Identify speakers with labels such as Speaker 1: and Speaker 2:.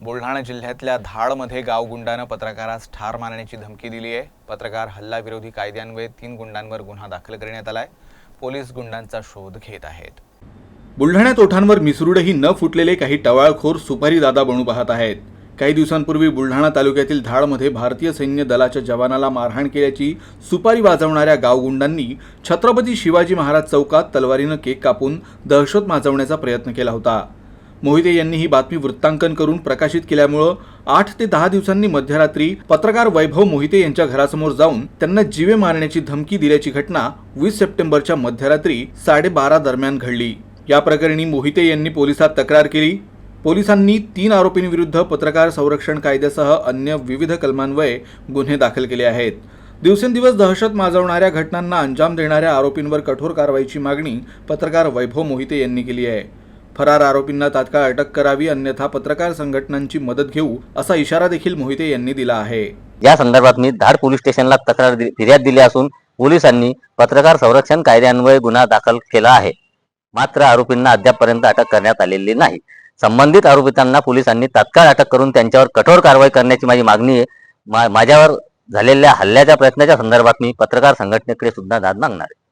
Speaker 1: बुलढाणा जिल्ह्यातल्या धाडमध्ये गाव गुंडानं पत्रकारास ठार मारण्याची धमकी दिली आहे. पत्रकार हल्ला विरोधी कायद्यान्वये तीन गुंडांवर गुन्हा दाखल करण्यात आलाय. पोलीस गुंडांचा शोध घेत आहेत.
Speaker 2: बुलढाण्यात ओठांवर मिसरूडही न फुटलेले काही टवाळखोर सुपारी दादा बनू पाहत आहेत. काही दिवसांपूर्वी बुलढाणा तालुक्यातील धाडमध्ये भारतीय सैन्य दलाच्या जवानाला मारहाण केल्याची सुपारी वाजवणाऱ्या गावगुंडांनी छत्रपती शिवाजी महाराज चौकात तलवारीनं केक कापून दहशत माजवण्याचा प्रयत्न केला होता. मोहिते यांनी ही बातमी वृत्तांकन करून प्रकाशित केल्यामुळं आठ ते दहा दिवसांनी मध्यरात्री पत्रकार वैभव मोहिते यांच्या घरासमोर जाऊन त्यांना जीवे मारण्याची धमकी दिल्याची घटना वीस सप्टेंबरच्या मध्यरात्री साडेबारा दरम्यान घडली. या प्रकरणी मोहिते यांनी पोलिसात तक्रार केली. पोलिसांनी तीन आरोपींविरुद्ध पत्रकार संरक्षण कायद्यासह अन्य विविध कलमान्वये गुन्हे दाखल केले आहेत. दिवसेंदिवस दहशत माजवणाऱ्या घटनांना अंजाम देणाऱ्या आरोपींवर कठोर कारवाईची मागणी पत्रकार वैभव मोहिते यांनी केली आहे. फरार आरोपींना तात्काळ अटक करावी अन्यथा पत्रकार संघटनांची मदत घेऊ असा इशारा देखील मोहिते यांनी दिला आहे.
Speaker 3: या संदर्भात मी धाड पोलीस स्टेशनला तक्रार फिर्याद दिली असून पोलिसांनी पत्रकार संरक्षण कायद्यान्वये गुन्हा दाखल केला आहे. मात्र आरोपींना अद्यापपर्यंत अटक करण्यात आलेली नाही. संबंधित आरोपितांना पोलिसांनी तात्काळ अटक करून त्यांच्यावर कठोर कारवाई करण्याची माझी मागणी आहे. मा- माझ्यावर झालेल्या हल्ल्याच्या प्रयत्नाच्या संदर्भात मी पत्रकार संघटनेकडे सुद्धा दाद मागणार आहे.